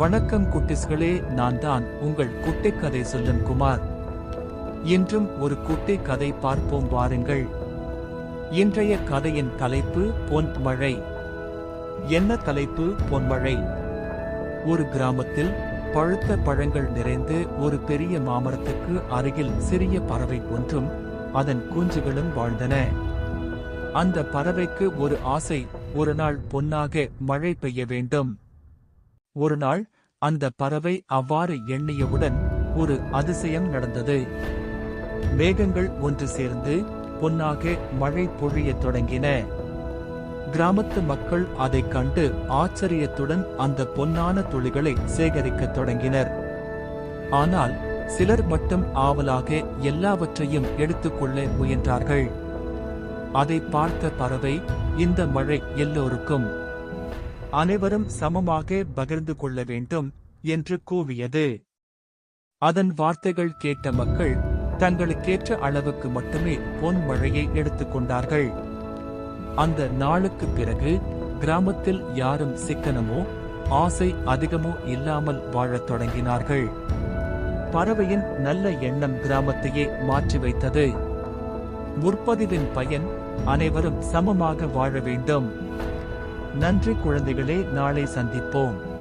வணக்கம் குட்டிஸ்களே நான் தான் உங்கள் குட்டை கதை சொல்லும் குமார். இன்றும் ஒரு குட்டை கதை பார்ப்போம் வாருங்கள். இன்றைய கதையின் தலைப்பு பொன் மழை. என்ன தலைப்பு பொன்மழை ஒரு கிராமத்தில் பழுத்த பழங்கள் நிறைந்து ஒரு பெரிய மாமரத்துக்கு அருகில் சிறிய பறவை ஒன்றும் அதன் குஞ்சுகளும் வாழ்ந்தன. அந்த பறவைக்கு ஒரு ஆசை ஒரு நாள் பொன்னாக மழை பெய்ய வேண்டும். ஒருநாள் அந்த பறவை அவ்வாறு எண்ணியவுடன் ஒரு அதிசயம் நடந்தது. மேகங்கள் ஒன்று சேர்ந்து பொன்னாக மழை பொழியத் தொடங்கின. கிராமத்து மக்கள் அதைக் கண்டு ஆச்சரியத்துடன் அந்த பொன்னான துளிகளை சேகரிக்கத் தொடங்கினர். ஆனால் சிலர் மட்டும் ஆவலாக எல்லாவற்றையும் எடுத்துக்கொள்ள முயன்றார்கள். அதை பார்த்த பறவை இந்த மழை எல்லோருக்கும் அனைவரும் சமமாக பகிர்ந்து கொள்ள வேண்டும் என்று கூவியது. அதன் வார்த்தைகள் கேட்ட மக்கள் தங்களுக்கேற்ற அளவுக்கு மட்டுமே பொன் மழையை எடுத்துக்கொண்டார்கள் அந்த நாளுக்கு பிறகு கிராமத்தில் யாரும் சிக்கனமோ ஆசை அதிகமோ இல்லாமல் வாழத் தொடங்கினார்கள். பறவையின் நல்ல எண்ணம் கிராமத்தையே மாற்றி வைத்தது. முற்பதிவின் பயன் அனைவரும் சமமாக வாழ வேண்டும். நன்றி குழந்தைகளே நாளை சந்திப்போம்.